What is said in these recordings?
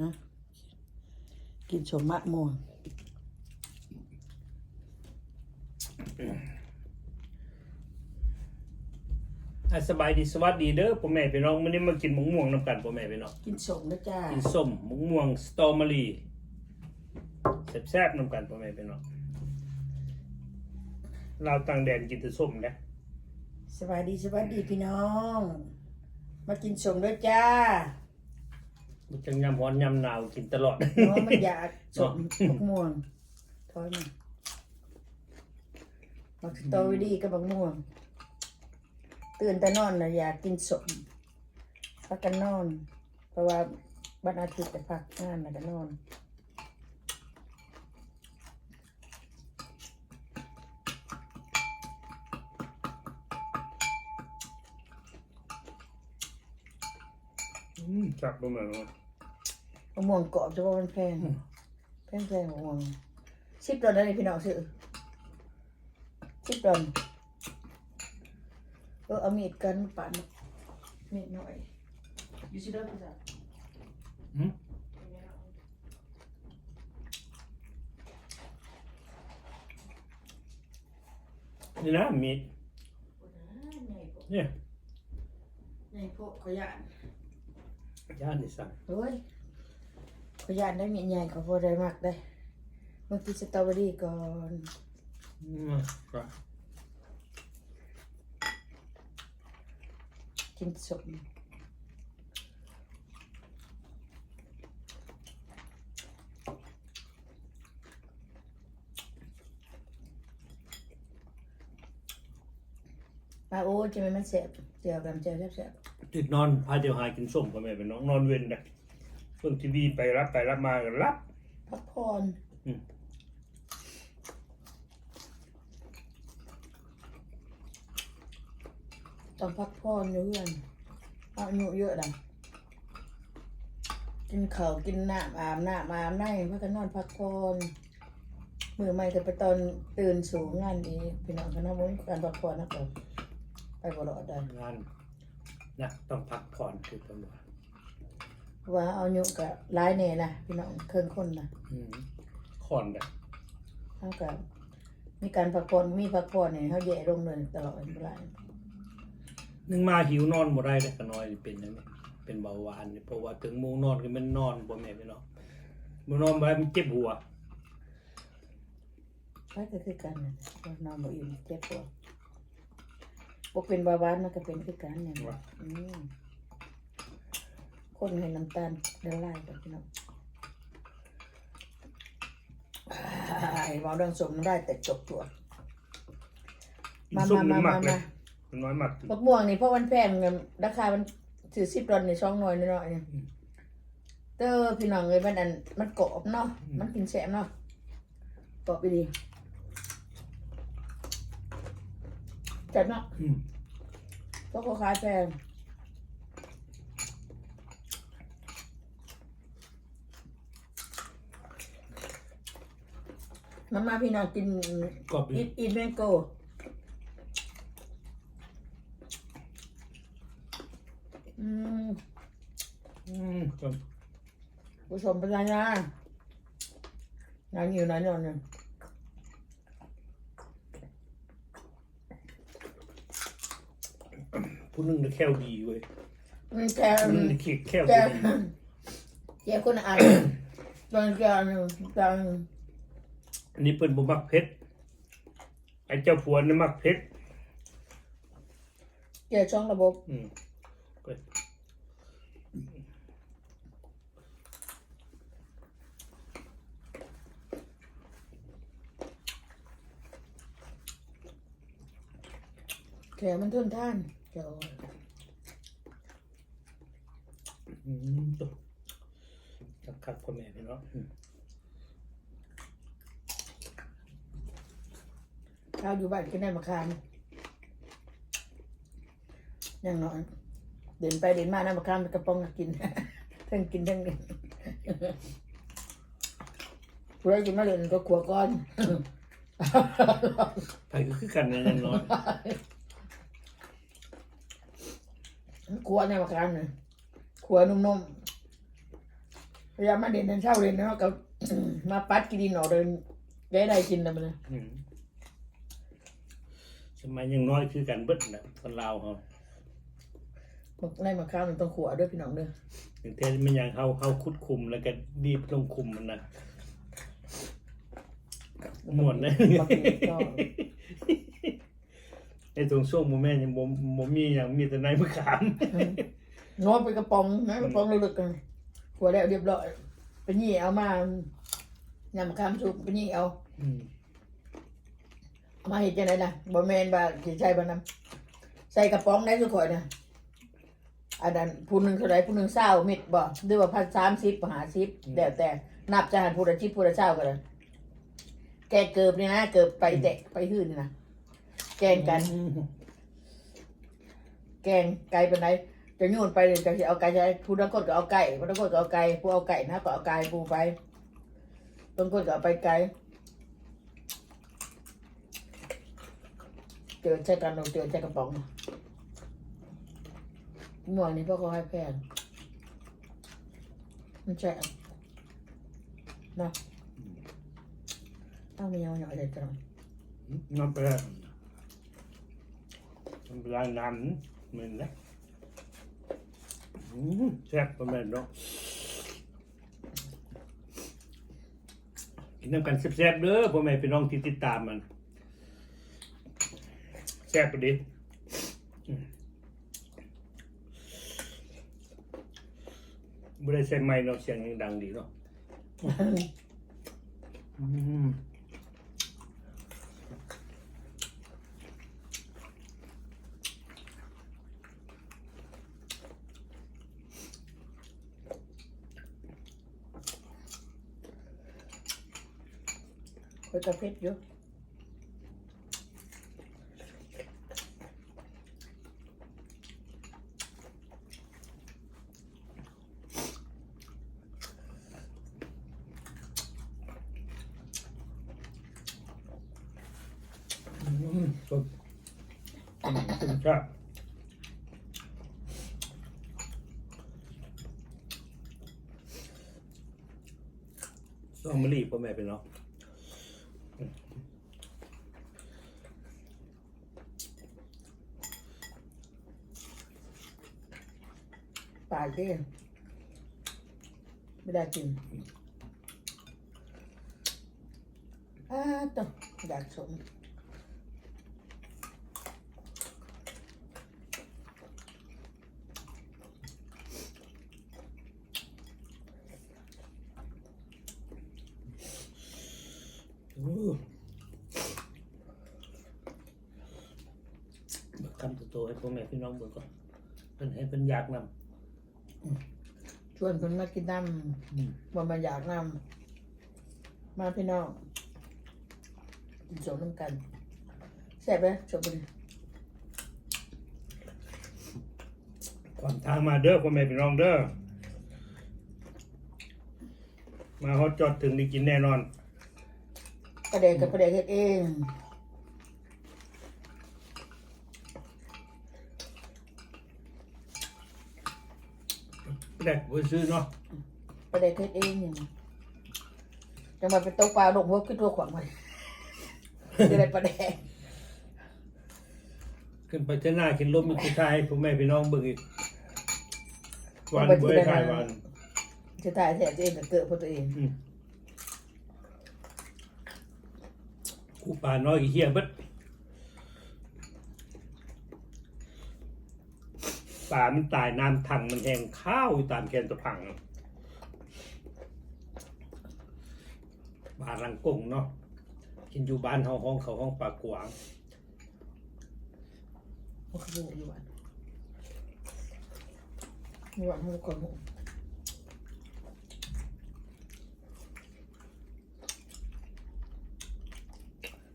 ฮะกินชมมะม่วงอะสบายดีสวัสดีเด้อพ่อแม่พี่น้องมื้อนี้มากินมะม่วงนํกันพ่อแม่พี่น้องกินสมนะจ้ากินส้มมะม่วงสตรอเบอรี่แซ่บๆนํกันพ่อแม่พี่น้องเราวต่างแดนกินแต่ส้มนะสวัสดีสวัสดีพี่น้อง มากินสมด้วยจ้า มันจังยำร้อนยำหนาวกินตลอด เพราะมันอยากสมมะม่วงถอยมามาสตรอเบอรี่กับมะม่วง ตื่นแต่นอนนะอยากกินสมพักกันนอน เพราะว่าวันอาทิตย์จะพักงานนะกันนอน จับบ่แม่นว่ามะม่วงกรอบจะว่ามันแพงแพงแพงมะม่วงสิบดอลลาร์พี่น้องซื้อสิบดอลเออเอามีดกันมาปั่นมีดหน่อยอยู่สิเด้อพี่จ๋าหืมนี่นะมีดเนี่ยนี่พวกขยาน ย่านนี่สั่งเฮ้ยขยานได้มีดใหญ่ก็พอได้มากได้เมื่อกี้สตรอเบอรี่ก่อนอืมก็กินสม ปลาโอ้จะไม่มันเสียบเจียวกันเจียวแซ่บติดนอนพาเดียวหากินส้มพ่อแม่พี่น้องนอนเว้นนะเพิ่งทีวีไปรับไปรับมาก็รับๆพักผ่อนอืมต้องพักผ่อนอยู่เพื่อนอายุเยอะนะกินข้าวกินน้ำอาบน้ำอาบน้ำพักกันนอนพักผ่อนมือใหม่ก็ไปตอนตื่นสูงงานดีพี่น้องคณะมุ้งการพักผ่อนนะก็ ไปบรอดได้งานนะต้องพักผ่อนคือตำรวจว่าเอายุกับร้ายเน่นะพี่น้องเครื่องคนนะอืมคอนแบบเท่ากับมีการพักผ่อนมีพักผ่อนเนี่ยเขาแย่ลงเลยตลอดเวลานึงมาหิวนอนบ่ได้แต่ก็น้อยเป็นอย่างนี้เป็นเบาหวานนี่เพราะว่าถึงโมงนอนก็มันนอนบ่แม่พี่น้องบ่นอนบ่ได้มันเจ็บหัว ไปก็คือกันนะนอนบ่อิ่มเจ็บปวด พวกเป็นเบาหวานมันก็เป็นคือกันเนี่ยนะอืมคนให้น้ำตาลละลายกันพี่น้องอ้ายเมาเรื่องสมได้แต่จบตัวกินมาส้มมามันมามักมาเลมายมันน้อยมักมะม่วงนี่เพราะมันแพงเงินราคามันถือสิบดอลในช่องหน่อยน้อยๆเนี่ยเตอร์พี่น้องเลยมันอันมันกรอบเนาะมันกินแสบเนาะกรอบไปดี จัดเนาะอืมเพราะเขาขายแพงมามาพี่น้องกินกรอบอีดีทอีทแมงโกอืมอืมก็ผู้ชมเป็นไงนะนางอยู่ไหนนอนเนี่ย ผู้หนึงน่ะแค่วดีเว้ยมันแกผู้หนึงน่ะขี้แค่วแกบ่ดีแกคนอ่านตอนแกหนึ่งตอนอันนี้เพิ่นบ่มักเผ็ดไอ้เจ้าผัวนี่มักเผ็ดแกช่องระบบอืมก็แกมันทนท่าน แกเอาอืมตัวจักคักพ่อแม่พี่น้องอืมข้าวอยู่บ้านกินได้มาคามอย่างน้อยเดินไปเดินมาน้ำมะขามกระป๋องก็กินทั้งกินทั้งกินผู้ใดกินมาเล่นก็ขัวก้อนไปก็คือกันนะอยังน้อย ขัวเนี่ยมะขามเนี่ยขัวนุ่มพยายามมาเด่นนั่นเช่าเด่นเนาะกับมาปัดกินดินหนอเดินได้ได้กินแล้วมันนะอืมสมัยยังน้อยคือกันเบิดนะคนลาวเขาบอกไล่มาข้าวมันต้องขัวด้วยพี่น้องเด้ออย่างเทมันยังเขาเขาคุดคุมแล้วก็ดีบลงคุมมันนะหมวนนะบางทีก็ ไอ้ตรงช่วงโมแม่ยังบ่บ่มีอย่างมีแต่ในมะขามง้อไปกระป๋องนะกระป๋องลึกๆกันขัวแล้วเรียบร้อยไปนี่เอามายำข้ามซุปไปนี่เอาอืมเอามาเห็นจังไดนะบ่แม่นว่าสิใส่บ่นำใส่กระป๋องได้สุข่อยนะอันนั้นผู้หนึงเท่าไหร่ผู้หนึง20เม็ดบ่หรือว่าพัน30บ่50แล้วแต่นับจะหันผู้ละ10ผู้ละ20ก็ได้แกเกิบนี่นะเกิบไปแตะไปหื้อนี่นะ แกงกันอืมแกงไก่เป็นไรจะโยนไปเลยจะสิเอาไก่จะผู้นักกดก็เอาไก่ผู้นักกดก็เอาไก่ผู้เอาไก่นะก็เอาไก่ผู้ไปบางคนก็เอาไปไก่เจอใช้กันเราเจอใช้กระป๋องม่วงนี่พ่อเขาให้แพงมันใช่อะเนาะเอาไม่เอาหน่อยเลยจ้ะน้ำปลาน้ำ ปลาน้ำมันนะอืมแซ่บประมาณเนาะกินน้ำกันแซ่บๆเด้อพ่อแม่พี่น้องที่ติดตามมันแซ่บไปดิอืมไม่ได้ใส่ไม้เนาะเสียงยังดังดีเนาะ อืมคุยกับเพชรอยู่อืมสดสุดยอดส้มมะลิพ่อแม่เป็นเนาะ ปลาเด้ไม่ได้กินอ้าต้องอยากสมอู้บักคำโตๆให้พ่อแม่พี่น้องเบิ่งก่อนเป็นให้เป็นอยากน ชวนคนมากินน้ำอืมำว่ามาอยากน้ำมาพี่น้องกินสมน้ำกันแซ่บไหมจบไปเลยความทางมาเด้อพ่อแม่พี่น้องเด้อมาฮอดจอดถึงได้กินแน่นอน ประเด็กกับประเด็กเฮ็ดเอง แดกบ่ซื้อเนาะประเด็กเฮ็ดเองอย่างนี้จะมาเป็นโต๊ะปลาลงหัวขึ้นตัวขวางมันจะได้ประเด็กขึ้นไปเจ้าหน้ากินลมมีผู้ชายพ่อแม่พี่น้องเบิ่งอีกวันเบื่อชายวันจะตายแท้ตัวเองกับเกิดเพราะตัวเองอืมกูป่าน้อยกี่เฮียเบิด ป่ามันตายน้ำถังมันแห้งข้าวอยู่ตามแกนตัวถังบ้านรังกงเนาะกินอยู่บ้านเฮาห้องเขาห้องปากกวางมันคืออยู่วันอยู่วันมันคนหู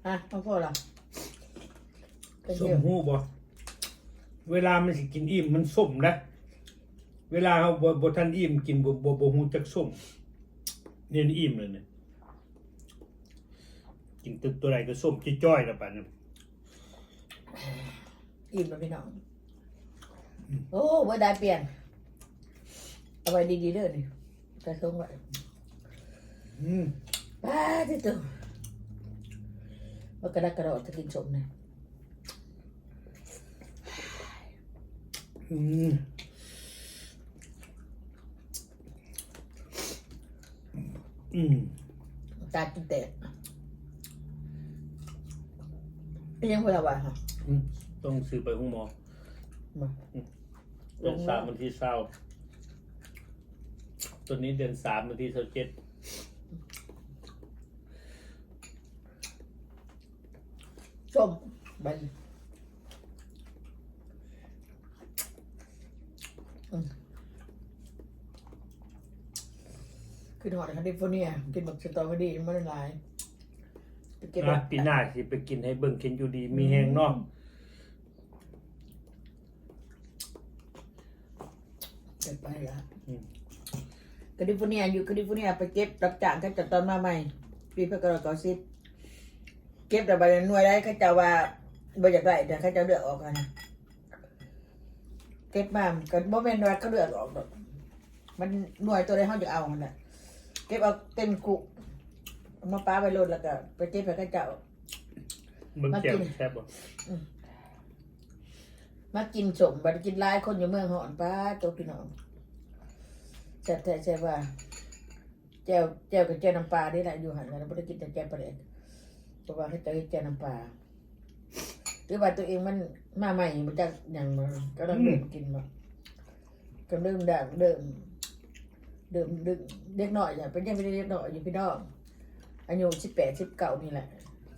อะมาพอละเป็นส้เดียมวหูบ่ เวลามันสิกินอิ่มมันส้มนะ เวลาเฮาบ่บ่ทันอิ่มกินบ่บ่บ่ฮู้จักส้มเนี่ยนี่อิ่มเลยเนี่ยกินตัวตัวใดก็ส้มจ้อยๆแล้วปานนั้นอิ่มแล้วพี่น้อง โอ้ว่าได้เปลี่ยน เอาไว้ดีๆเด้อนี่กระทงไว้อืมป้าที่ตัวว่ากระดักกระโดดจะกินสมนะ อืมอืมตากินแตกเป็นยังไงล่ะวะฮะต้องซื้อไปห้องหมอมาเดือนสามวันที่เศร้า ตัวนี้เดือนสามวันที่สิบเจ็ดส้มบอื มขึ้นหอดแคลิฟอร์เนียกินแบบสตรอเบอรี่มันละลายไปเก็บนะปีหน้าสิไปกินให้เบิ่งกินอยู่ดีมีแหงเนาะเก็บไปละอืมแคลิฟอร์เนียอยู่แคลิฟอร์เนียไปเก็บรับจ้างเขาจะตอนมาใหม่ ปีพระกรกฎสิบเก็บแต่ใบหน่วยได้เขาจะว่าบอยากได้แต่เขาจะเลือกออกกันนะ เก็บมาก็บ่แม่นว่าเขาเลือกออกดอกมันหน่วยตัวใดเขาจะเอามันน่ะเก็บเอาเต็มกุเอามาป้าไปโลดแล้วก็ไปเก็บไปเขาเจ้าเบิ่งแก้วมากินแซ่บบ่มากินสมบัดกินหลายคนอยู่เมืองหอนป้าตัวพี่น้องแซ่บแท้แซ่บว่าแจ่วแจ่วกับแจ่วน้ำปลานี่แหละอยู่หันกันไม่ได้กินแต่แจ่วปลาเด็กเพราะว่าเขาจะให้แจ่วน้ำปลา หรือว่าตัวเองมันมาใหม่มันจะอย่างมันก็ต้องเริ่มกินมาก็เริ่มดังเริ่มเริ่มดึกเด็กหน่อยอย่างเป็นยังไม่ได้เด็กหน่อยอยู่พี่น้องอายุสิบแปดสิบเก้านี่แหละ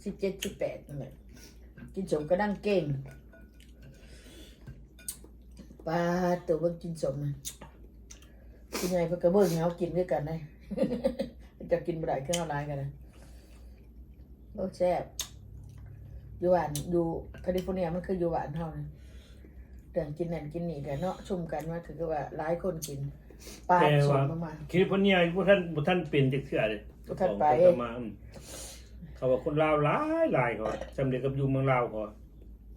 สิบเจ็ดสิบแปดนั่นแหละกินสมก็ดังเก่งปลาตัวเบิ่งกินสมนะกินไงเพื่อกระเบื้องเขากินด้วยกันนะจะกินบ่ได้เครื่องเอาหลายกันนะโอ้แซ่บ อยู่หวานอยู่แคลิฟอร์เนียมันคืออยู่หวานเท่านะเดินกินนั่นกินนี่กันเนาะชุ่มกันว่าคือว่าหลายคนกินปลาสมมาแคลิฟอร์เนียบ่ท่านบ่ท่านเป็นจักเทื่อเลยบ่ทันไปของเขามาอืมเขาว่าคนลาวหลายหลายเขาจำเด็กกับอยู่เมืองลาวเขา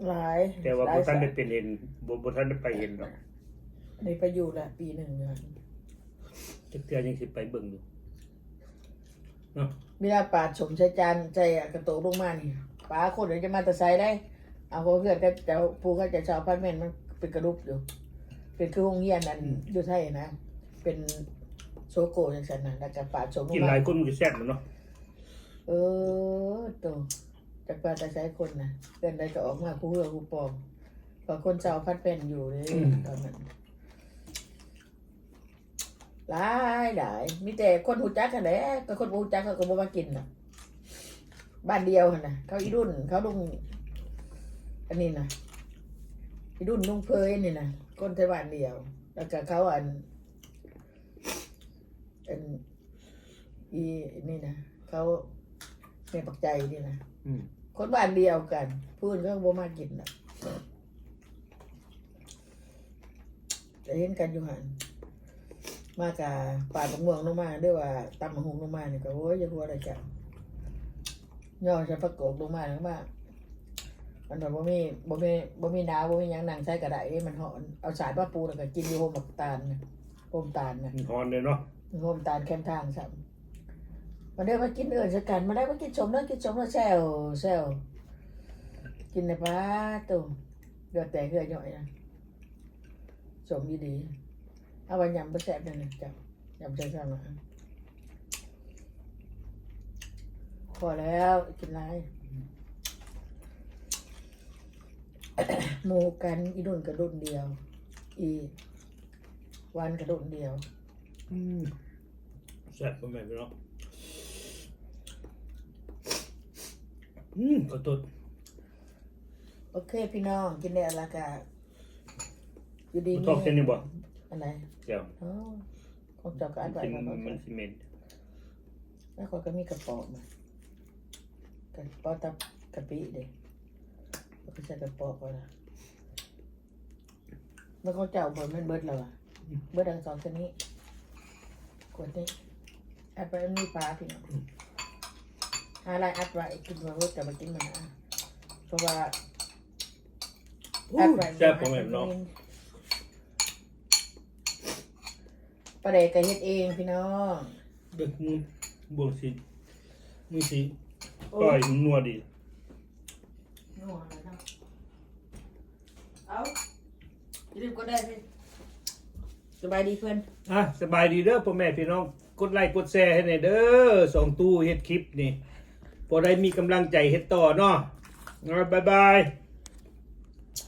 หลาย แต่ว่าหลบ่ยท่านได้สยเป็นเห็นบ่บ่ท่านได้ไปเห็นหรอกได้ไปอยู่ละปีหนึ่งเดือนจักเทื่อยังสิไปเบิ่งอยู่เนาะเวลาปลาสมใช้จานใส่กระโตกลงมานี่ ปลาคนเดี๋ยวจะมาแตะไซได้ เอาเพราะเพื่อนก็จะปูก็จะชาวพันเมนมันเป็นกระดุกอยู่ เป็นคือห้องเฮียนนั่นอยู่ไทยนะ เป็นโซโก้อย่างนั้นนะแล้วก็ปลาสมลงกินหมาลายคนมันก็แซ่บแม่นเนาะเออโตจากปลาตะไซคนนะเกินใดก็ออกมาคู่เหือคู่ปอมพอคนชาวพันเป็นอยู่เลยตอนนั้นหลายหลายมีแต่คนหูจักกันแหละก็คนบ่หูจักเขาก็บ่มากินน่ะ บ้านเดียวหั่นนะเขาอีรุ่น เขาลุงอันนี้นะอีรุ่นลุงเพยนี่นะคนไต้หวันเดียว แล้วก็เขาอันอันอีนี่นะเขาแม่ปักใจนี่นะอืมคนบ้านเดียวกันพูดเขาบ่มากินนะจะเห็นกันอยู่หันมากะป่าดมะม่วงลงมาด้วยว่าตำมะฮุงลงมาเนี่ยก็โอ้ยอย่าหัวอะไรจ้ะ ย่อจะประกบลงมาแล้วว่ามันแบบบ่มีบ่มีบ่มีหนาวบ่มีหยังนั่งใช้กระไดมันหอนเอาสายป้าปูแล้วก็กินอยู่โฮมบักตาลนะโฮมตาลนะมันฮอนเลยเนาะโฮมตาลแคมทางซ้ำมาเด้อมากินเอิ้นสักกันมาได้มากินสมเด้อกินสมแล้วแซวแซวกินในป้าตุ่มเดือดแต่เหือย่อยนะสมดีๆเอาไว้ยำบ่แซ่บนั่นน่ะจ้ะยำใส่ซ้ำนะ พอแล้วกินไรหมูกันอีนุ่นกระดุนเดียว อีวันกระดุนเดียว อืมแซ่บบ่แม่นเนาะอืมขอโทษโอเค พี่น้อง กินได้อะไรกะอยู่ดีบ่ตอกเส้นนี่บ่อะไรเดี๋ยวอ๋อของเจ้าก็อัดไว้กินของเขามันสิเหม็นแล้วเขาก็มีกระป๋องมา กระป๋อตับกะปิเด็กเขาก็ใส่กระป๋อก็ละแล้วเขาเจ้าเบิร์มันเบิร์ดแล้วอะเบิร์ดทั้งสองชนิดกดนี่อัดไว้มันมีปลาพี่น้องอะไรอัดไว้กินมาเบิร์ดแต่มากินมันนะเพราะว่าอู้แซ่บบ่แม่นเนาะประเดกก็เฮ็ดเองพี่น้องเด็กมึงบวงสิมึงสิ ปล่อยมึงนัวดีนัวแล้วเนาะเอาอย่าลืมกดได้พี่สบายดีเพื่อนอะสบายดีเด้อพ่อแม่พี่น้องกดไลค์กดแชร์ให้หน่อยเด้อสองตู้เฮ็ดคลิปนี่พอได้มีกำลังใจเฮ็ดต่อเนาะเอาบ๊ายบาย